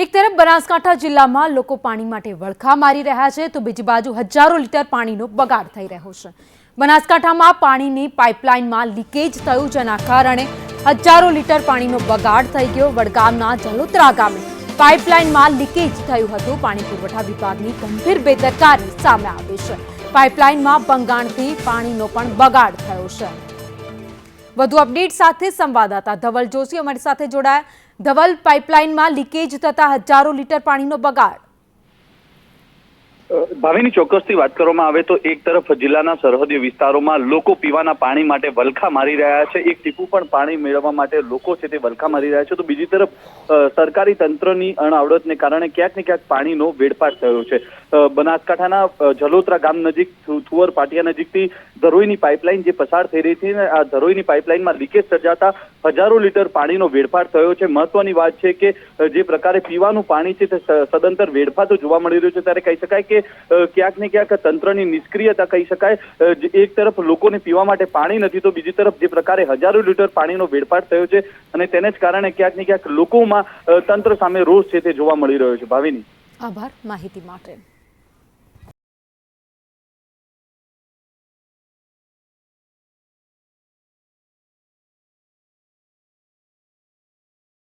એક તરફ બનાસકાંઠા જિલ્લામાં લોકો પાણી માટે વળખા મારી રહ્યા છે, તો બીજી બાજુ હજારો લીટર પાણીનો બગાડ થઈ રહ્યો છે. બનાસકાંઠામાં પાણીની પાઇપલાઇનમાં લીકેજ થયું, જેના કારણે હજારો લીટર પાણીનો બગાડ થઈ ગયો. વડગામના જલોત્રા ગામે પાઇપલાઇનમાં લીકેજ થયું હતું. પાણી પુરવઠા વિભાગની ગંભીર બેદરકારી સામે આવી છે. પાઇપલાઇનમાં બંગાણથી પાણીનો પણ બગાડ થયો છે. વધુ અપડેટ સાથે સંવાદદાતા ધવલ જોશી અમારી સાથે જોડાયા. ધવલ પાઇપલાઇનમાં લીકેજ થતા હજારો લીટર પાણીનો બગાડ. ભાવિની ચોક્કસથી વાત કરવામાં આવે તો એક તરફ જિલ્લાના સરહદી વિસ્તારોમાં લોકો પીવાના પાણી માટે વલખા મારી રહ્યા છે. એક ટીપું પણ પાણી મેળવવા માટે લોકો છે તે વલખા મારી રહ્યા છે. તો બીજી તરફ સરકારી તંત્રની અણઆવડતને કારણે ક્યાંક ને ક્યાંક પાણીનો વેડફાટ થયો છે. બનાસકાંઠાના જલોત્રા ગામ નજીક થુવર પાટિયા નજીકથી ધરોઈની પાઇપલાઇન જે પસાર થઈ રહી હતી આ ધરોઈની પાઇપલાઇનમાં લીકેજ સર્જાતા હજારો લીટર પાણીનો વેડફાટ થયો છે. મહત્વની વાત છે કે જે પ્રકારે પીવાનું પાણી છે તે સદંતર વેડફાતો જોવા મળી રહ્યો છે. ત્યારે કહી શકાય કે ક્યાંક ને ક્યાંક તંત્રની નિષ્ક્રિયતા કહી શકાય. એક તરફ લોકોને પીવા માટે પાણી નથી, તો બીજી તરફ જે પ્રકારે હજારો લીટર પાણીનો વેડફાટ થયો છે અને તેને જ કારણે ક્યાંક ને ક્યાંક લોકોમાં તંત્ર સામે રોષ છે તે જોવા મળી રહ્યો છે. ભાવિની. આભાર માહિતી માટે.